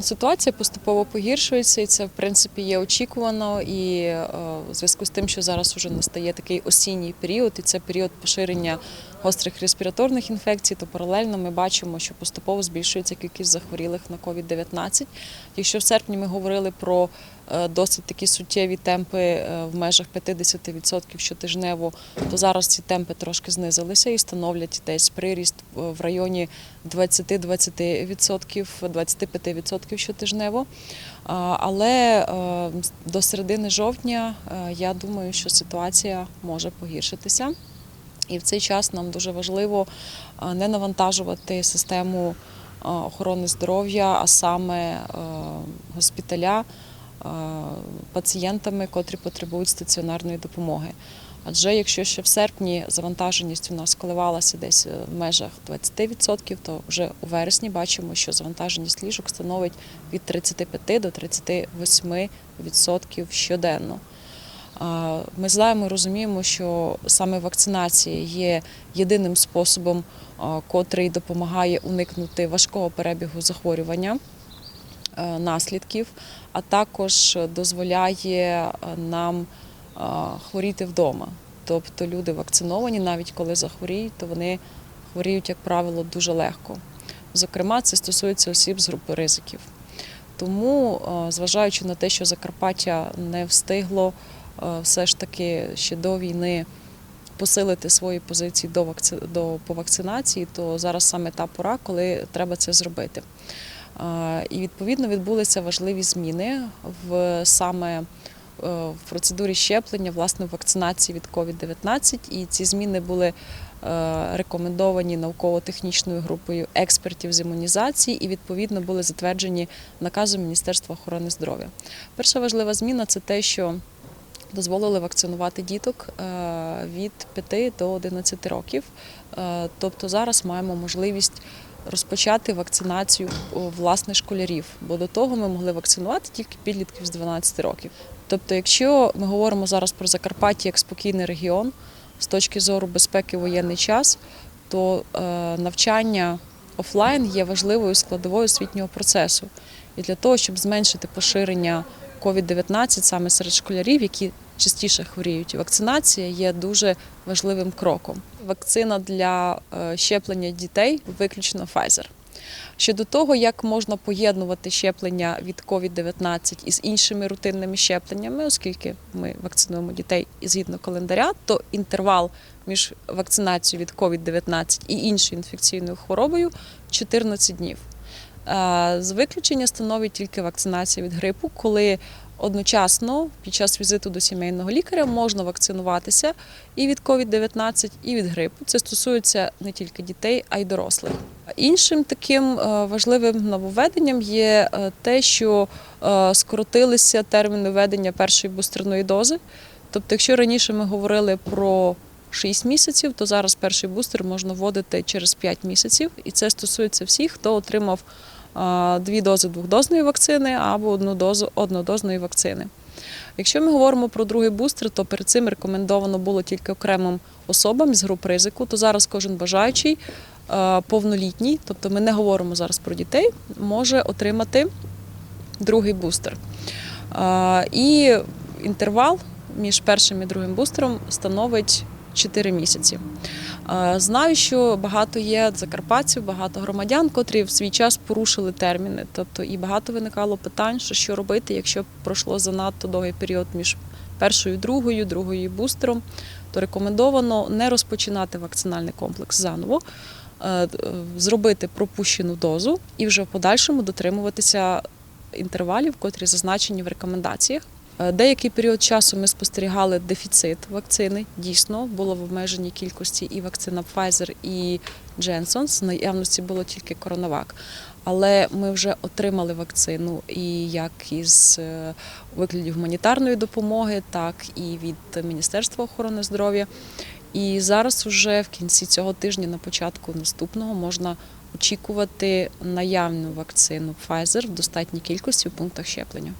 Ситуація поступово погіршується, і це в принципі є очікувано. І в зв'язку з тим, що зараз вже настає такий осінній період, і це період поширення гострих респіраторних інфекцій, то паралельно ми бачимо, що поступово збільшується кількість захворілих на COVID-19. Якщо в серпні ми говорили про е, досить такі суттєві темпи е, в межах 50% щотижнево, то зараз ці темпи трошки знизилися і становлять десь приріст е, в районі 20-20%, 25% щотижнево. Але до середини жовтня я думаю, що ситуація може погіршитися. І в цей час нам дуже важливо е, не навантажувати систему е, охорони здоров'я, а саме е, госпіталя пацієнтами, котрі потребують стаціонарної допомоги. Адже якщо ще в серпні завантаженість у нас коливалася десь в межах 20%, то вже у вересні бачимо, що завантаженість ліжок становить від 35 до 38% щоденно. Ми знаємо і розуміємо, що саме вакцинація є єдиним способом, котрий допомагає уникнути важкого перебігу захворювання, наслідків, а також дозволяє нам хворіти вдома. Тобто люди вакциновані, навіть коли захворіють, то вони хворіють, як правило, дуже легко. Зокрема, це стосується осіб з групи ризиків. Тому, зважаючи на те, що Закарпаття не встигло все ж таки ще до війни посилити свої позиції до вакци... до по вакцинації, то зараз саме та пора, коли треба це зробити. Е, І відповідно відбулися важливі зміни в саме е, в процедурі щеплення, власне, вакцинації від COVID-19. І ці зміни були е, рекомендовані науково-технічною групою експертів з імунізації і відповідно були затверджені наказом Міністерства охорони здоров'я. Перша важлива зміна це те, що дозволили вакцинувати діток е, від 5 до 11 років. Е, Тобто зараз маємо можливість розпочати вакцинацію власне школярів, бо до того ми могли вакцинувати тільки підлітків з 12 років. Тобто, якщо ми говоримо зараз про Закарпаття як спокійний регіон з точки зору безпеки воєнний час, то е, навчання офлайн є важливою складовою освітнього процесу. І для того, щоб зменшити поширення COVID-19 саме серед школярів, які частіше хворіють, вакцинація є дуже важливим кроком. Вакцина для е, щеплення дітей виключно Pfizer. Щодо того, як можна поєднувати щеплення від COVID-19 із іншими рутинними щепленнями, оскільки ми вакцинуємо дітей згідно календаря, то інтервал між вакцинацією від COVID-19 і іншою інфекційною хворобою 14 днів. Е, З виключення становить тільки вакцинація від грипу, коли одночасно під час візиту до сімейного лікаря можна вакцинуватися і від COVID-19, і від грипу. Це стосується не тільки дітей, а й дорослих. Іншим таким е, важливим нововведенням є е, те, що е, скоротилися терміни введення першої бустерної дози. Тобто, якщо раніше ми говорили про 6 місяців, то зараз перший бустер можна вводити через 5 місяців, і це стосується всіх, хто отримав дві дози двохдозної вакцини або одну дозу однодозної вакцини. Якщо ми говоримо про другий бустер, то перед цим рекомендовано було тільки окремим особам з груп ризику, то зараз кожен бажаючий повнолітній, тобто ми не говоримо зараз про дітей, може отримати другий бустер. І інтервал між першим і другим бустером становить 4 місяці. Знаю, що багато є закарпатців, багато громадян, котрі в свій час порушили терміни. Тобто і багато виникало питань, що робити, якщо пройшло занадто довгий період між першою другою, другою бустером, то рекомендовано не розпочинати вакцинальний комплекс заново, е, зробити пропущену дозу і вже в подальшому дотримуватися інтервалів, котрі зазначені в рекомендаціях. Е, Деякий період часу ми спостерігали дефіцит вакцини. Дійсно, було в обмеженій кількості і вакцина Pfizer, і Johnson. З наявності було тільки коронавак. Але ми вже отримали вакцину і як із е, вигляді гуманітарної допомоги, так і від Міністерства охорони здоров'я. І зараз, уже в кінці цього тижня, на початку наступного, можна очікувати наявну вакцину Pfizer в достатній кількості в пунктах щеплення.